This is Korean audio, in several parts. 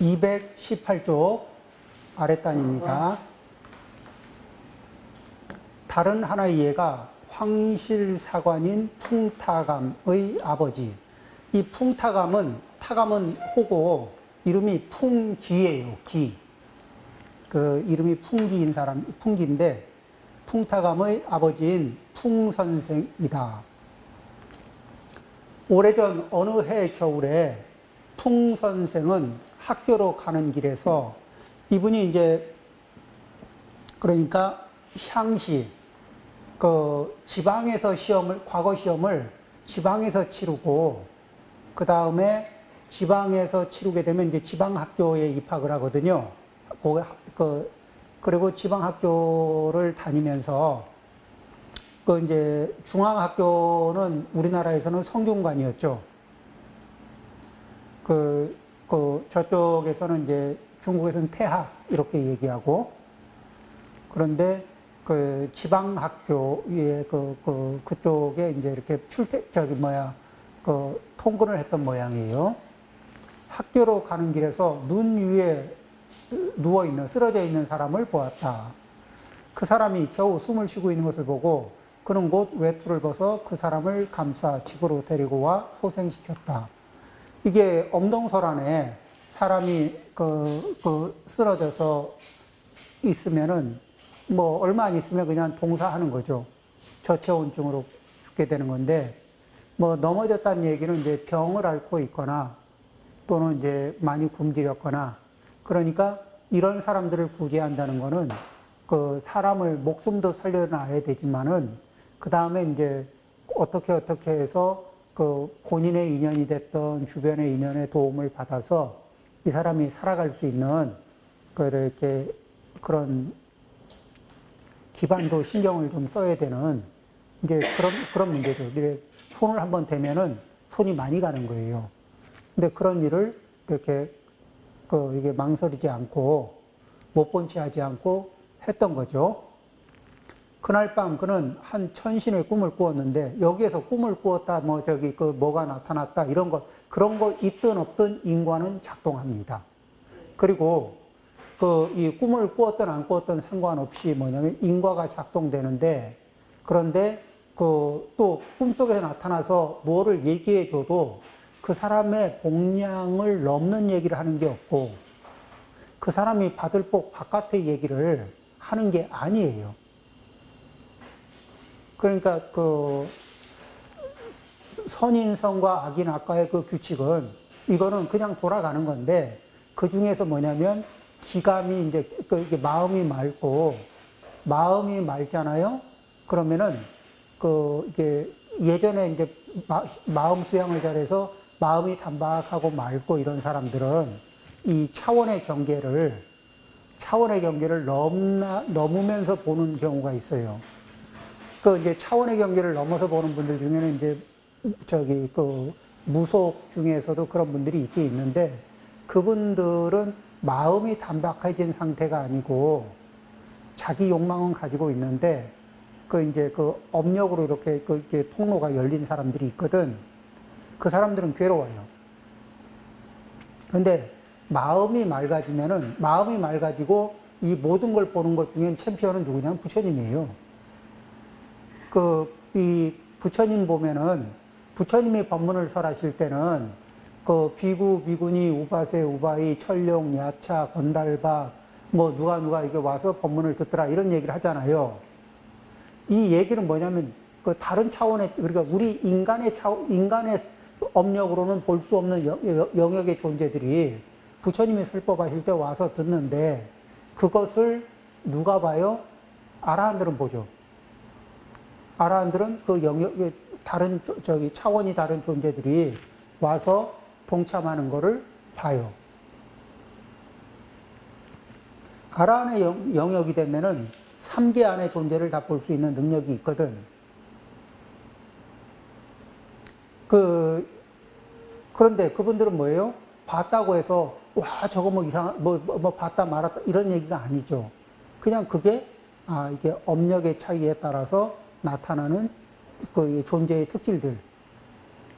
218쪽 아랫단입니다. 다른 하나의 예가 황실사관인 풍타감의 아버지. 이 풍타감은 타감은 호고 이름이 풍기예요. 기. 그 이름이 풍기인 사람 풍기인데 풍타감의 아버지인 풍선생이다. 오래전 어느 해 겨울에 풍선생은 학교로 가는 길에서 이분이 이제 그러니까 향시 그 지방에서 시험을 과거 시험을 지방에서 치르고 그 다음에 지방에서 치르게 되면 이제 지방 학교에 입학을 하거든요. 그, 그 그리고 지방 학교를 다니면서 그 이제 중앙 학교는 우리나라에서는 성균관이었죠. 그, 그 저쪽에서는 이제 중국에서는 태학 이렇게 얘기하고 그런데 그 지방 학교에 그, 그, 그쪽에 이제 이렇게 출퇴, 저기 뭐야, 그 통근을 했던 모양이에요. 학교로 가는 길에서 눈 위에 누워 있는, 쓰러져 있는 사람을 보았다. 그 사람이 겨우 숨을 쉬고 있는 것을 보고 그는 곧 외투를 벗어 그 사람을 감싸 집으로 데리고 와 소생시켰다. 이게 엄동설 안에 사람이 그, 그 쓰러져서 있으면은 뭐 얼마 안 있으면 그냥 동사하는 거죠. 저체온증으로 죽게 되는 건데 뭐 넘어졌다는 얘기는 이제 병을 앓고 있거나 또는 이제 많이 굶주렸거나 그러니까 이런 사람들을 구제한다는 거는 그 사람을 목숨도 살려놔야 되지만은 그 다음에 이제 어떻게 어떻게 해서 그 본인의 인연이 됐던 주변의 인연의 도움을 받아서 이 사람이 살아갈 수 있는 그렇게 그런 기반도 신경을 좀 써야 되는 이제 그런 그런 문제죠. 이래 손을 한번 대면은 손이 많이 가는 거예요. 근데 그런 일을 이렇게 그 이게 망설이지 않고 못 본 채 하지 않고 했던 거죠. 그날 밤 그는 한 천신의 꿈을 꾸었는데 여기에서 꿈을 꾸었다 뭐 저기 그 뭐가 나타났다 이런 거 그런 거 있든 없든 인과는 작동합니다. 그리고 그 이 꿈을 꾸었든 안 꾸었든 상관없이 뭐냐면 인과가 작동되는데 그런데 그 또 꿈속에서 나타나서 뭐를 얘기해 줘도 그 사람의 복량을 넘는 얘기를 하는 게 없고 그 사람이 받을 복 바깥의 얘기를 하는 게 아니에요. 그러니까 그 선인성과 악인 악과의 그 규칙은 이거는 그냥 돌아가는 건데 그 중에서 뭐냐면 기감이 이제 그 마음이 맑고 마음이 맑잖아요. 그러면은 그 이게 예전에 이제 마, 음 수양을 잘해서 마음이 단박하고 맑고 이런 사람들은 이 차원의 경계를 차원의 경계를 넘나 넘으면서 보는 경우가 있어요. 그 이제 차원의 경계를 넘어서 보는 분들 중에는 이제 저기 그 무속 중에서도 그런 분들이 있긴 있는데 그분들은 마음이 단박해진 상태가 아니고 자기 욕망은 가지고 있는데 그 이제 그 업력으로 이렇게 그 이렇게 통로가 열린 사람들이 있거든. 그 사람들은 괴로워요. 근데 마음이 맑아지면은 마음이 맑아지고 이 모든 걸 보는 것 중엔 챔피언은 누구냐면 부처님이에요. 그 이 부처님 보면은 부처님이 법문을 설하실 때는 그 비구, 비구니, 우바세, 우바이, 철룡, 야차, 건달박 뭐 누가 누가 이게 와서 법문을 듣더라 이런 얘기를 하잖아요. 이 얘기는 뭐냐면 그 다른 차원의 그러니까 우리 인간의 차 인간의 업력으로는 볼 수 없는 영역의 존재들이 부처님이 설법하실 때 와서 듣는데 그것을 누가 봐요? 아라한들은 보죠. 아라한들은 그 영역 다른 저기 차원이 다른 존재들이 와서 동참하는 것을 봐요. 아라한의 영역이 되면은 3개 안의 존재를 다 볼 수 있는 능력이 있거든. 그, 그런데 그분들은 뭐예요? 봤다고 해서, 와, 저거 뭐 이상, 뭐, 뭐, 뭐 봤다 말았다, 이런 얘기가 아니죠. 그냥 그게, 아, 이게 업력의 차이에 따라서 나타나는 그 존재의 특질들.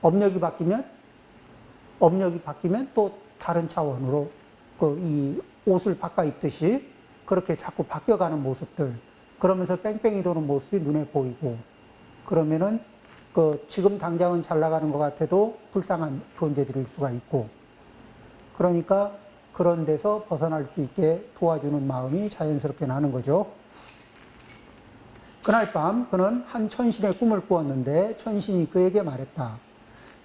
업력이 바뀌면, 업력이 바뀌면 또 다른 차원으로 그 이 옷을 바꿔 입듯이 그렇게 자꾸 바뀌어가는 모습들 그러면서 뺑뺑이 도는 모습이 눈에 보이고 그러면은 그 지금 당장은 잘 나가는 것 같아도 불쌍한 존재들일 수가 있고 그러니까 그런 데서 벗어날 수 있게 도와주는 마음이 자연스럽게 나는 거죠. 그날 밤 그는 한 천신의 꿈을 꾸었는데 천신이 그에게 말했다.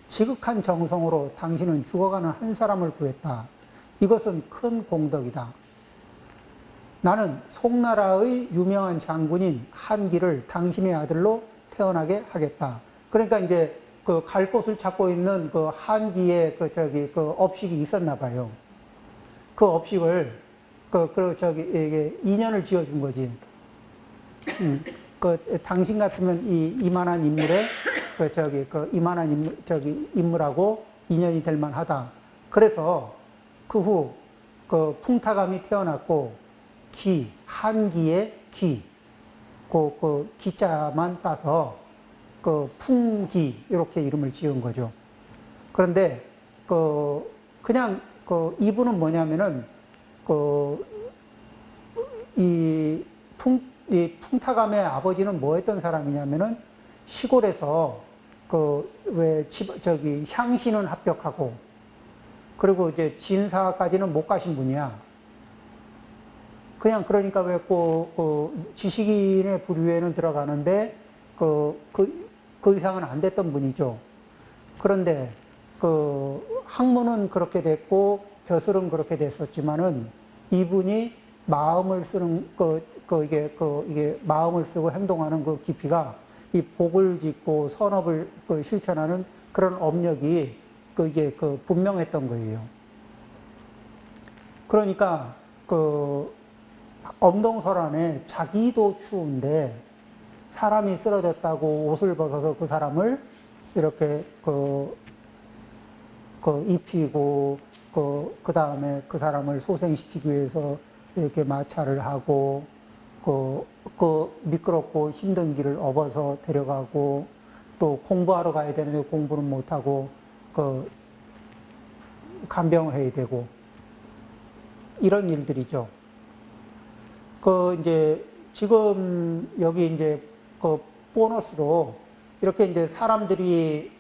지극한 정성으로 당신은 죽어가는 한 사람을 구했다. 이것은 큰 공덕이다. 나는 송나라의 유명한 장군인 한기를 당신의 아들로 태어나게 하겠다. 그러니까 이제 그 갈 곳을 찾고 있는 그 한기의 그 저기 그 업식이 있었나 봐요. 그 업식을 그, 그 저기 이게 인연을 지어준 거지. 음, 그 당신 같으면 이 이만한 인물에 그 저기 그 이만한 인물 저기 인물하고 인연이 될 만하다. 그래서 그 후 그 풍타감이 태어났고 기 한기의 기, 그, 그 기자만 따서 그 풍기 이렇게 이름을 지은 거죠. 그런데 그 그냥 그 이분은 뭐냐면은 그이 풍, 이 풍타감의 아버지는 뭐 했던 사람이냐면은 시골에서 그왜 저기 향신은 합격하고 그리고 이제 진사까지는 못 가신 분이야. 그냥 그러니까 왜그 그 지식인의 부류에는 들어가는데 그, 그, 그 이상은 안 됐던 분이죠. 그런데 그 학문은 그렇게 됐고 벼슬은 그렇게 됐었지만은 이분이 마음을 쓰는 그, 그 이게 그 이게 마음을 쓰고 행동하는 그 깊이가 이 복을 짓고 선업을 그 실천하는 그런 업력이 그 이게 그 분명했던 거예요. 그러니까 그 엄동설 안에 자기도 추운데 사람이 쓰러졌다고 옷을 벗어서 그 사람을 이렇게 그, 그 입히고 그, 그 다음에 그 사람을 소생시키기 위해서 이렇게 마찰을 하고 그, 그 미끄럽고 힘든 길을 업어서 데려가고 또 공부하러 가야 되는데 공부는 못하고 그 간병해야 되고 이런 일들이죠. 그 이제 지금 여기 이제 그 보너스로 이렇게 이제 사람들이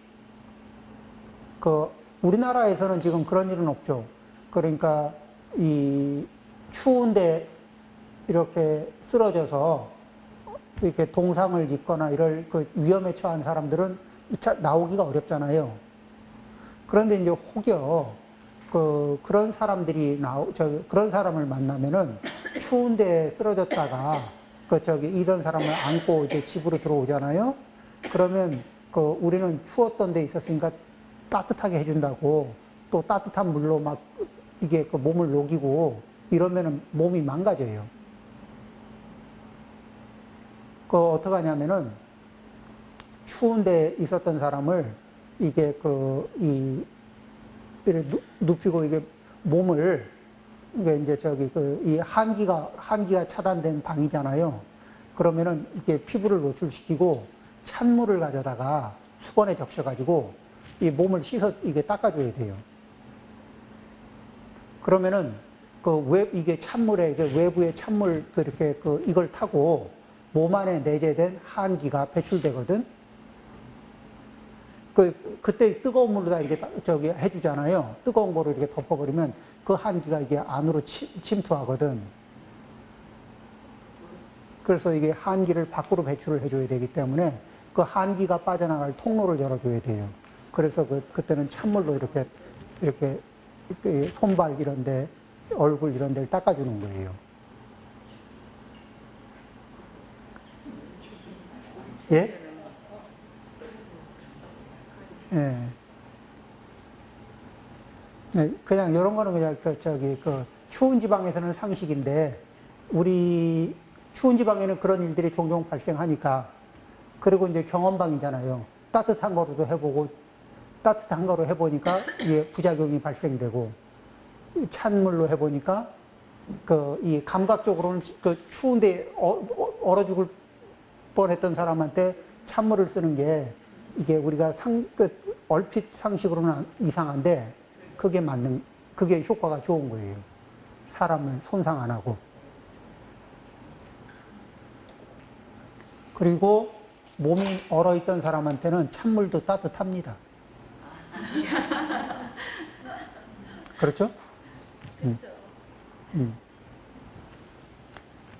그 우리나라에서는 지금 그런 일은 없죠. 그러니까 이 추운데 이렇게 쓰러져서 이렇게 동상을 짓거나 이럴 그 위험에 처한 사람들은 나오기가 어렵잖아요. 그런데 이제 혹여 그 그런 사람들이 나오 저 그런 사람을 만나면은 추운데 쓰러졌다가 그 저기 이런 사람을 안고 이제 집으로 들어오잖아요. 그러면 그 우리는 추웠던 데 있었으니까 따뜻하게 해준다고 또 따뜻한 물로 막 이게 그 몸을 녹이고 이러면은 몸이 망가져요. 그 어떻게 하냐면은 추운데 있었던 사람을 이게 그이 눕히고 이게 몸을 이게 이제 저기 그 이 한기가 한기가 차단된 방이잖아요. 그러면은 이게 피부를 노출시키고 찬물을 가져다가 수건에 적셔가지고 이 몸을 씻어 이게 닦아줘야 돼요. 그러면은 그 외, 이게 찬물에 이게 외부의 찬물 그렇게 그 이걸 타고 몸 안에 내재된 한기가 배출되거든. 그, 그때 뜨거운 물로 다 이렇게 저기 해주잖아요. 뜨거운 거로 이렇게 덮어버리면 그 한기가 이게 안으로 침 투하거든. 그래서 이게 한기를 밖으로 배출을 해줘야 되기 때문에 그 한기가 빠져나갈 통로를 열어줘야 돼요. 그래서 그, 그때는 찬물로 이렇게, 이렇게, 그 손발 이런데, 얼굴 이런 데를 닦아주는 거예요. 예? 예. 네, 그냥 이런 거는 그냥 그 저기 그 추운 지방에서는 상식인데 우리 추운 지방에는 그런 일들이 종종 발생하니까 그리고 이제 경험방이잖아요. 따뜻한 거로도 해보고 따뜻한 거로 해보니까 이게 부작용이 발생되고 찬물로 해보니까 그 이 감각적으로는 그 추운데 어, 어, 얼어 죽을 뻔했던 사람한테 찬물을 쓰는 게 이게 우리가 상, 그 얼핏 상식으로는 이상한데 그게 맞는, 그게 효과가 좋은 거예요. 사람을 손상 안 하고. 그리고 몸이 얼어있던 사람한테는 찬물도 따뜻합니다. 그렇죠? 음. 음.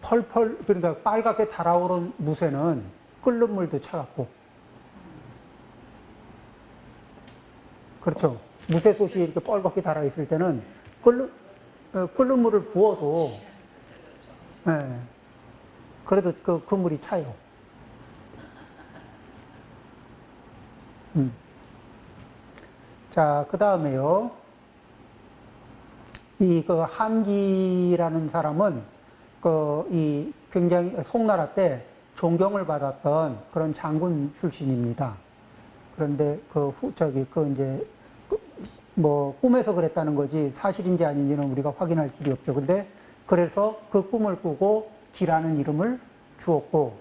펄펄, 그러니까 빨갛게 달아오른 무쇠는 끓는 물도 차갑고. 그렇죠. 무쇠솥이 이렇게 뻘겋게 달아 있을 때는 끓는, 어, 끓는 물을 부어도, 예, 그래도 그, 그 물이 차요. 음. 자, 그 다음에요. 이 그 한기라는 사람은 그 이 굉장히 송나라 때 존경을 받았던 그런 장군 출신입니다. 그런데 그 후, 저기 그 이제 그 뭐 꿈에서 그랬다는 거지 사실인지 아닌지는 우리가 확인할 길이 없죠. 근데 그래서 그 꿈을 꾸고 기라는 이름을 주었고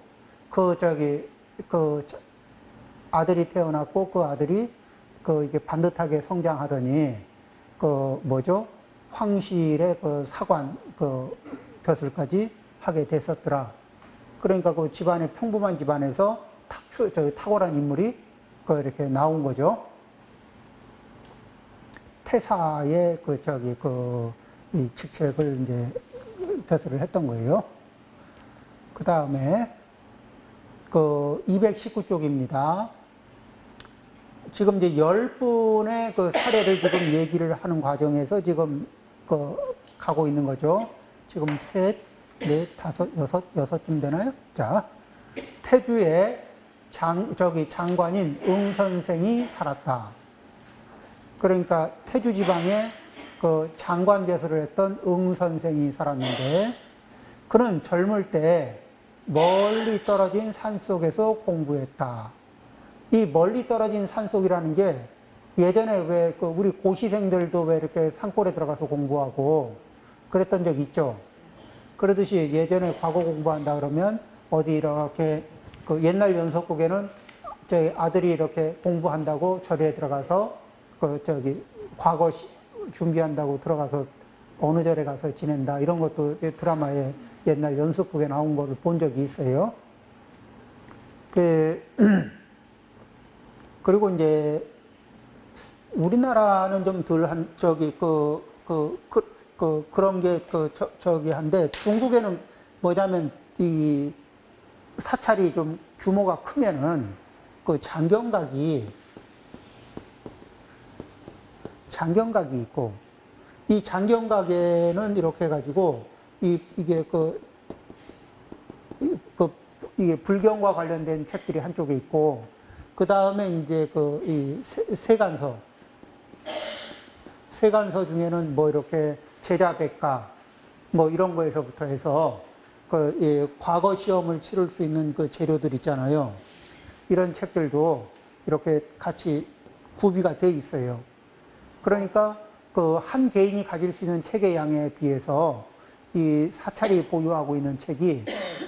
그 저기 그 아들이 태어났고 그 아들이 그 이게 반듯하게 성장하더니 그 뭐죠 황실의 그 사관 그 벼슬까지 하게 됐었더라. 그러니까 그 집안의 평범한 집안에서 탁, 저 탁월한 인물이 그 이렇게 나온 거죠. 태사의 그 저기 그 이 직책을 이제 벼슬을 했던 거예요. 그 다음에 그 219쪽입니다. 지금 이제 열 분의 그 사례를 지금 얘기를 하는 과정에서 지금 그 가고 있는 거죠. 지금 셋, 넷, 다섯, 여섯, 여섯쯤 되나요? 자, 태주에 장, 저기 장관인 응 선생이 살았다. 그러니까 태주 지방에 그 장관 벼슬을 했던 응 선생이 살았는데 그는 젊을 때 멀리 떨어진 산 속에서 공부했다. 이 멀리 떨어진 산 속이라는 게 예전에 왜 그 우리 고시생들도 왜 이렇게 산골에 들어가서 공부하고 그랬던 적 있죠. 그러듯이 예전에 과거 공부한다 그러면 어디 이렇게 그 옛날 연속국에는 저희 아들이 이렇게 공부한다고 절에 들어가서 그 저기 과거 시- 준비한다고 들어가서 어느 절에 가서 지낸다 이런 것도 드라마에 옛날 연속국에 나온 거를 본 적이 있어요. 그 그리고 이제 우리나라는 좀 덜 한 저기 그 그 그 그, 그런 게그 저기 한데 중국에는 뭐냐면 이 사찰이 좀 규모가 크면은 그 장경각이 장경각이 있고 이 장경각에는 이렇게 해가지고 이 이게 그, 이, 그 이게 불경과 관련된 책들이 한쪽에 있고 그 다음에 이제 그 이 세간서. 세간서 중에는 뭐 이렇게 제자 백과 뭐 이런 거에서부터 해서 그이 과거 시험을 치를 수 있는 그 재료들 있잖아요. 이런 책들도 이렇게 같이 구비가 돼 있어요. 그러니까 그 한 개인이 가질 수 있는 책의 양에 비해서 이 사찰이 보유하고 있는 책이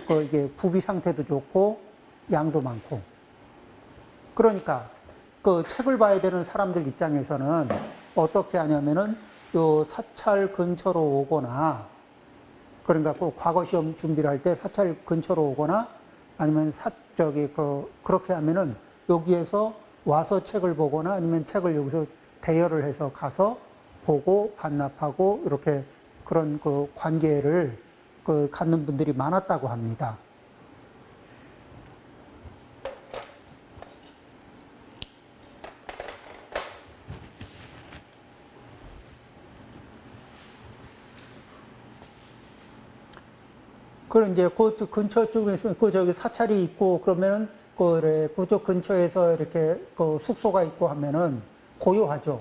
그 이게 구비 상태도 좋고 양도 많고 그러니까 그 책을 봐야 되는 사람들 입장에서는 어떻게 하냐면은 요 사찰 근처로 오거나 그러니까 그 과거 시험 준비를 할 때 사찰 근처로 오거나 아니면 사 저기 그 그렇게 하면은 여기에서 와서 책을 보거나 아니면 책을 여기서 대여를 해서 가서 보고 반납하고 이렇게 그런 그 관계를 그 갖는 분들이 많았다고 합니다. 그럼 이제 그 근처 쪽에서 그 저기 사찰이 있고 그러면은 그 그쪽 근처에서 이렇게 그 숙소가 있고 하면은 고요하죠.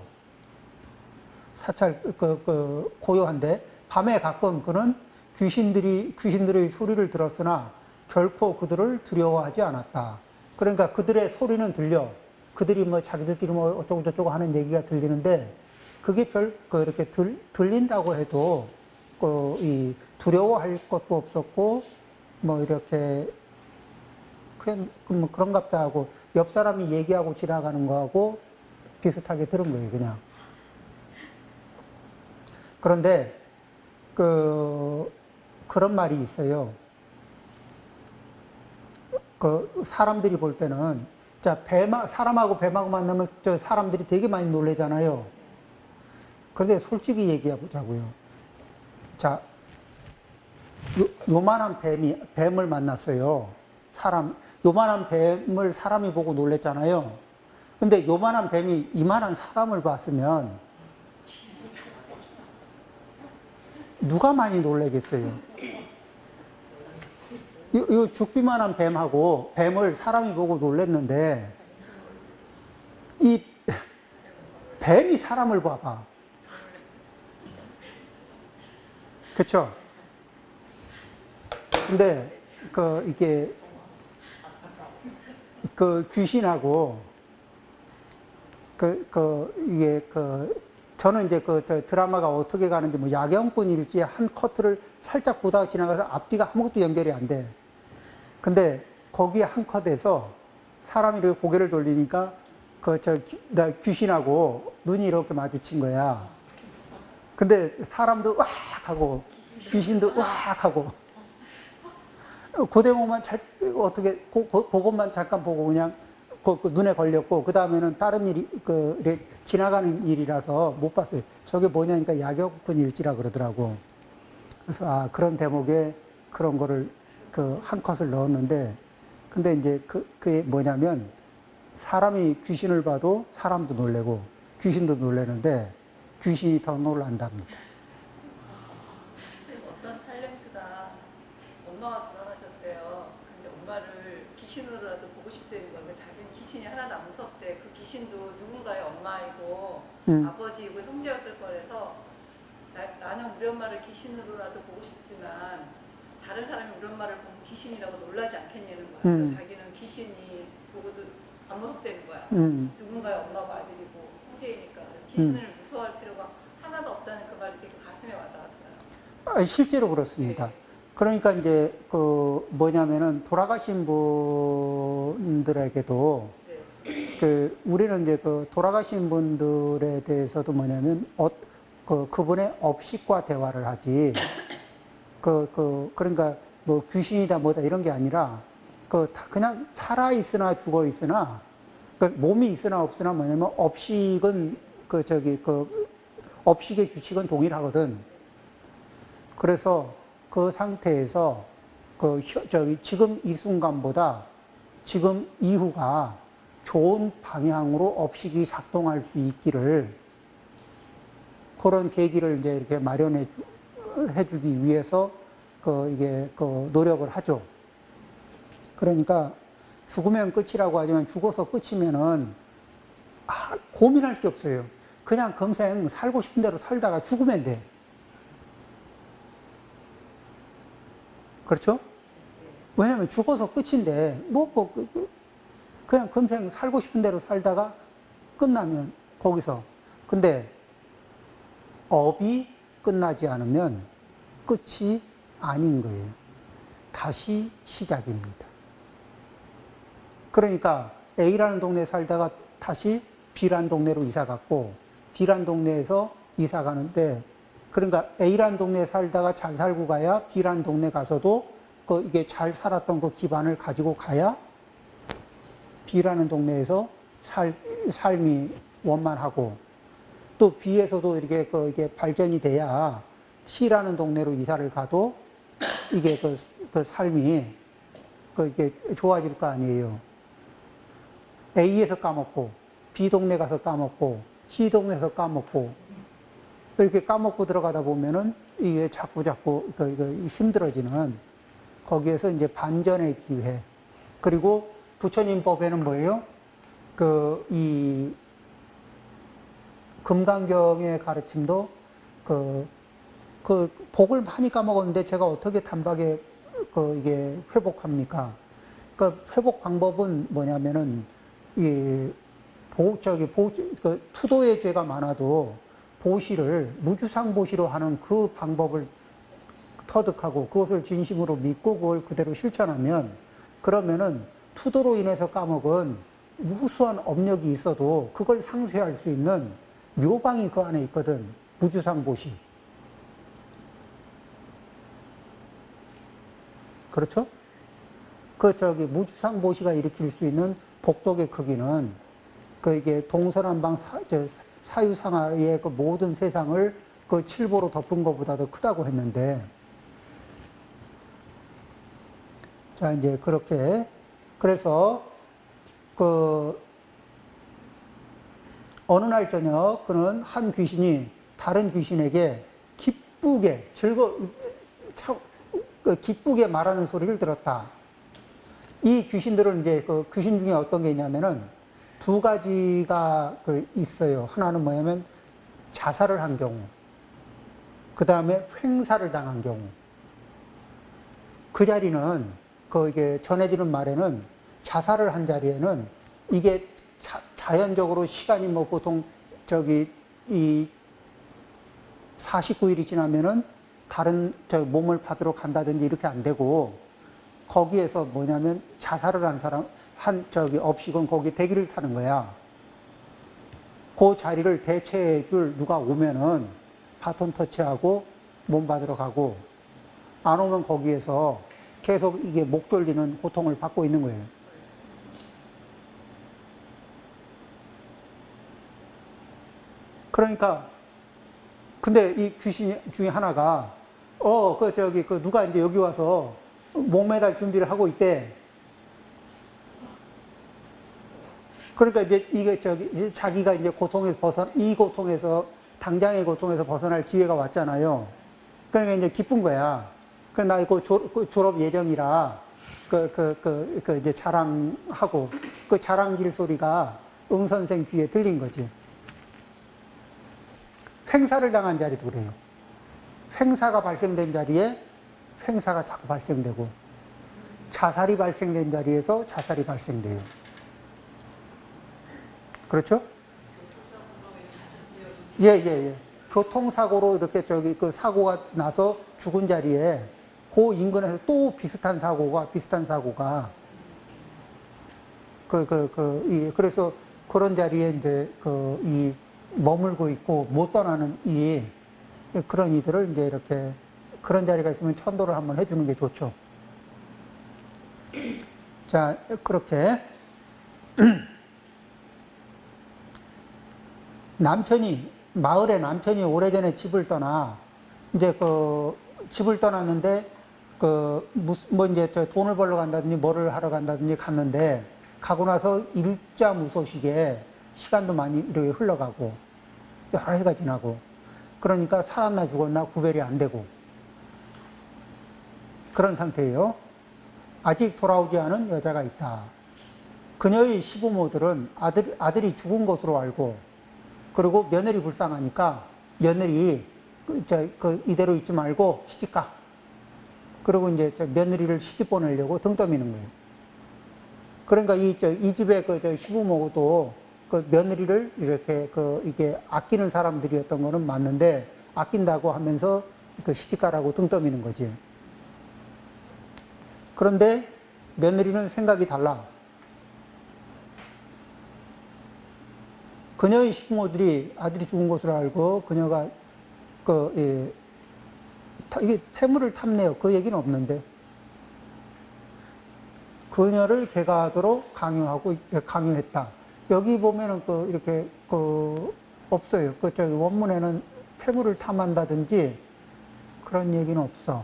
사찰 그, 그 고요한데 밤에 가끔 그는 귀신들이 귀신들의 소리를 들었으나 결코 그들을 두려워하지 않았다. 그러니까 그들의 소리는 들려. 그들이 뭐 자기들끼리 뭐 어쩌고 저쩌고 하는 얘기가 들리는데 그게 별그 이렇게 들, 들린다고 해도 그이 두려워할 것도 없었고 뭐 이렇게 그냥 뭐 그런갑다 하고 옆 사람이 얘기하고 지나가는 거하고 비슷하게 들은 거예요, 그냥. 그런데 그 그런 말이 있어요. 그 사람들이 볼 때는 자 뱀하 사람하고 뱀하고 만나면 저 사람들이 되게 많이 놀래잖아요. 그런데 솔직히 얘기해 보자고요. 자 요, 요만한 뱀이 뱀을 만났어요. 사람 요만한 뱀을 사람이 보고 놀랬잖아요. 근데 요만한 뱀이 이만한 사람을 봤으면 누가 많이 놀래겠어요? 요, 요 죽비만한 뱀하고 뱀을 사람이 보고 놀랬는데 이 뱀이 사람을 봐봐. 그쵸? 근데 그 이게 그 귀신하고 그, 그, 이게 그, 저는 이제 그, 저 드라마가 어떻게 가는지 뭐 야경꾼일지 한 커트를 살짝 보다가 지나가서 앞뒤가 아무것도 연결이 안 돼. 근데 거기에 한 컷에서 사람이 이렇게 고개를 돌리니까 그, 저, 귀- 나 귀신하고 눈이 이렇게 마주친 거야. 근데 사람도 왁 하고 귀신도 왁 하고 그 대목만 잘 어떻게 그, 그, 그것만 잠깐 보고 그냥 그, 그 눈에 걸렸고 그 다음에는 다른 일이 그 지나가는 일이라서 못 봤어요. 저게 뭐냐니까 야격분 일지라 그러더라고. 그래서 아 그런 대목에 그런 거를 그 한 컷을 넣었는데 근데 이제 그 그게 뭐냐면 사람이 귀신을 봐도 사람도 놀래고 귀신도 놀래는데 귀신이 더 놀란답니다. 선생님, 어떤 탤런트가 엄마가 돌아가셨대요. 근데 엄마를 귀신으로라도 보고 싶다는 거야. 그러니까 자기는 귀신이 하나도 안 귀신도 누군가의 엄마이고 음. 아버지이고 형제였을 거라서 나, 는 우리 엄마를 귀신으로라도 보고 싶지만 다른 사람이 우리 엄마를 보면 귀신이라고 놀라지 않겠냐는 거야. 음. 자기는 귀신이 보고도 안 무섭다는 거야. 음. 누군가의 엄마고 아들이고 형제이니까 귀신을 무서워할 필요가 하나도 없다는 그 말이 되게 가슴에 와닿았어요. 아, 실제로 그렇습니다. 네. 그러니까 이제 그 뭐냐면은 돌아가신 분들에게도 네. 그 우리는 이제 그 돌아가신 분들에 대해서도 뭐냐면 어, 그 그분의 업식과 대화를 하지 그, 그 그러니까 뭐 귀신이다 뭐다 이런 게 아니라 그다 그냥 살아 있으나 죽어 있으나 그 몸이 있으나 없으나 뭐냐면 업식은 그 저기 그 업식의 규칙은 동일하거든. 그래서 그 상태에서 그 혀- 저기 지금 이 순간보다 지금 이후가 좋은 방향으로 업식이 작동할 수 있기를 그런 계기를 이제 이렇게 마련해 주- 해주기 위해서 그 이게 그 노력을 하죠. 그러니까 죽으면 끝이라고 하지만 죽어서 끝이면은 아, 고민할 게 없어요. 그냥 금생 살고 싶은 대로 살다가 죽으면 돼. 그렇죠? 왜냐면 죽어서 끝인데, 뭐, 뭐, 그- 그- 그냥 금생 살고 싶은 대로 살다가 끝나면 거기서. 근데 업이 끝나지 않으면 끝이 아닌 거예요. 다시 시작입니다. 그러니까 A라는 동네에 살다가 다시 B라는 동네로 이사 갔고, B라는 동네에서 이사 가는데, 그러니까 A라는 동네에 살다가 잘 살고 가야 B라는 동네 가서도 그 이게 잘 살았던 그 기반을 가지고 가야 B라는 동네에서 살, 삶이 원만하고 또 B에서도 이렇게 그 이게 발전이 돼야 C라는 동네로 이사를 가도 이게 그, 그 삶이 그 이게 좋아질 거 아니에요. A에서 까먹고 B 동네 가서 까먹고 C 동네에서 까먹고 이렇게 까먹고 들어가다 보면은 이게 자꾸 자꾸 그, 그 힘들어지는 거기에서 이제 반전의 기회 그리고 부처님 법에는 뭐예요? 그 이 금강경의 가르침도 그, 그 복을 많이 까먹었는데 제가 어떻게 단박에 그 이게 회복합니까? 그 회복 방법은 뭐냐면은 이 보, 저기, 보, 그 투도의 죄가 많아도 보시를 무주상 보시로 하는 그 방법을 터득하고 그것을 진심으로 믿고 그걸 그대로 실천하면 그러면은 투도로 인해서 까먹은 무수한 업력이 있어도 그걸 상쇄할 수 있는 묘방이 그 안에 있거든. 무주상 보시. 그렇죠? 그 저기 무주상보시가 일으킬 수 있는 복독의 크기는 그 이게 동서남방 사, 저 사유상하의 그 모든 세상을 그 칠보로 덮은 것보다도 크다고 했는데 자 이제 그렇게 그래서 그 어느 날 저녁 그는 한 귀신이 다른 귀신에게 기쁘게 즐거 참, 그 기쁘게 말하는 소리를 들었다. 이 귀신들은 이제 그 귀신 중에 어떤 게 있냐면은 두 가지가 그 있어요. 하나는 뭐냐면 자살을 한 경우, 그 다음에 횡사를 당한 경우. 그 자리는 그 이게 전해지는 말에는 자살을 한 자리에는 이게 자, 자연적으로 시간이 뭐 보통 저기 이 49일이 지나면은 다른 저 몸을 받으러 간다든지 이렇게 안 되고 거기에서 뭐냐면 자살을 한 사람 한 저기 업식은 거기 대기를 타는 거야. 그 자리를 대체해 줄 누가 오면은 바톤 터치하고 몸 받으러 가고 안 오면 거기에서 계속 이게 목 졸리는 고통을 받고 있는 거예요. 그러니까 근데 이 귀신 중에 하나가 어 그 저기 그 누가 이제 여기 와서 목 매달 준비를 하고 있대. 그러니까 이제 이게 저기 이제 자기가 이제 고통에서 벗어 이 고통에서 당장의 고통에서 벗어날 기회가 왔잖아요. 그러니까 이제 기쁜 거야. 그나 이거 졸- 졸업 예정이라 그 그 그 그 이제 자랑하고 그 자랑질 소리가 응 선생 귀에 들린 거지. 횡사를 당한 자리도 그래요. 횡사가 발생된 자리에 횡사가 자꾸 발생되고 자살이 발생된 자리에서 자살이 발생돼요. 그렇죠? 예, 예, 예. 교통사고로 이렇게 저기 그 사고가 나서 죽은 자리에 그 인근에서 또 비슷한 사고가, 비슷한 사고가 그, 그, 그, 이, 그래서 그런 자리에 이제 그, 이 머물고 있고 못 떠나는 이 그런 이들을 이제 이렇게 그런 자리가 있으면 천도를 한번 해주는 게 좋죠. 자, 그렇게 남편이 마을에 남편이 오래전에 집을 떠나 이제 그 집을 떠났는데 그 무슨 뭐 이제 저 돈을 벌러 간다든지 뭐를 하러 간다든지 갔는데 가고 나서 일자 무소식에 시간도 많이 이렇게 흘러가고 여러 해가 지나고 그러니까 살았나 죽었나 구별이 안 되고 그런 상태예요. 아직 돌아오지 않은 여자가 있다. 그녀의 시부모들은 아들, 아들이 죽은 것으로 알고 그리고 며느리 불쌍하니까 며느리 그, 저, 그 이대로 있지 말고 시집가. 그리고 이제 저 며느리를 시집 보내려고 등 떠미는 거예요. 그러니까 이, 저, 이 집에 그, 저 시부모도 그 며느리를 이렇게 그, 이게 아끼는 사람들이었던 거는 맞는데 아낀다고 하면서 그 시집가라고 등 떠미는 거지. 그런데 며느리는 생각이 달라. 그녀의 시부모들이 아들이 죽은 것으로 알고 그녀가 그 예, 타- 이게 폐물을 탐내요. 그 얘기는 없는데 그녀를 개가하도록 강요하고 예, 강요했다. 여기 보면은 그 이렇게 그 없어요. 그 저기 원문에는 폐물을 탐한다든지 그런 얘기는 없어.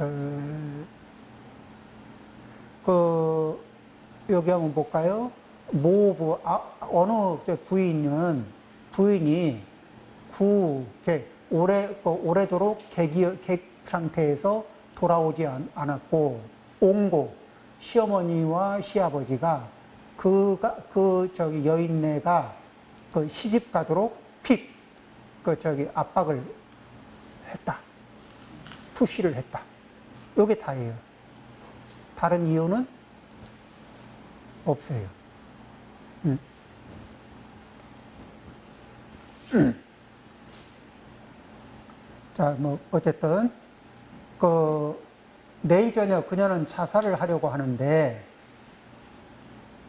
에, 그 여기 한번 볼까요? 모부 아, 어느 저 부인은 부인이 구 이렇게 오래 그 오래도록 객이 객 상태에서 돌아오지 않, 않았고 옹고 시어머니와 시아버지가 그가 그 저기 여인네가 그 시집 가도록 픽 그 저기 압박을 했다 푸시를 했다 요게 다예요 다른 이유는 없어요. 음. 자, 뭐 어쨌든 그 내일 저녁 그녀는 자살을 하려고 하는데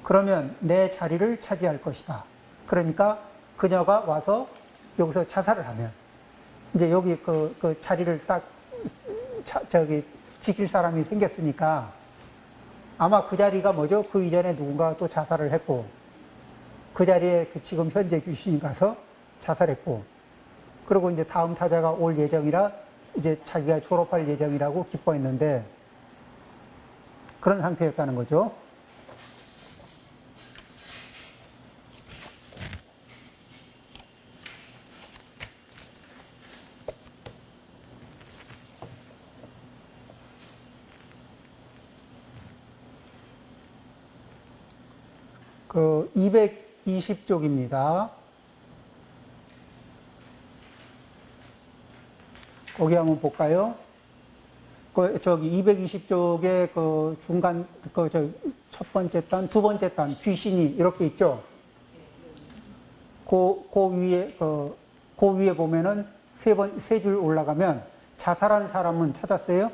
그러면 내 자리를 차지할 것이다. 그러니까 그녀가 와서 여기서 자살을 하면 이제 여기 그, 그 자리를 딱 차- 저기 지킬 사람이 생겼으니까 아마 그 자리가 뭐죠? 그 이전에 누군가 또 자살을 했고 그 자리에 그 지금 현재 귀신이 가서 자살했고 그리고 이제 다음 타자가 올 예정이라 이제 자기가 졸업할 예정이라고 기뻐했는데 그런 상태였다는 거죠. 그 220쪽입니다. 거기 한번 볼까요? 그 저기 220쪽에 그 중간 그 저 첫 번째 단, 두 번째 단 귀신이 이렇게 있죠. 그, 그 위에 그, 그 위에 보면은 세 번 세 줄 올라가면 자살한 사람은 찾았어요?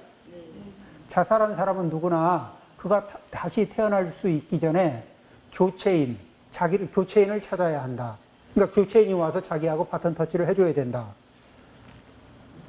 자살한 사람은 누구나 그가 다- 다시 태어날 수 있기 전에 교체인, 자기를 교체인을 찾아야 한다. 그러니까 교체인이 와서 자기하고 바톤 터치를 해줘야 된다.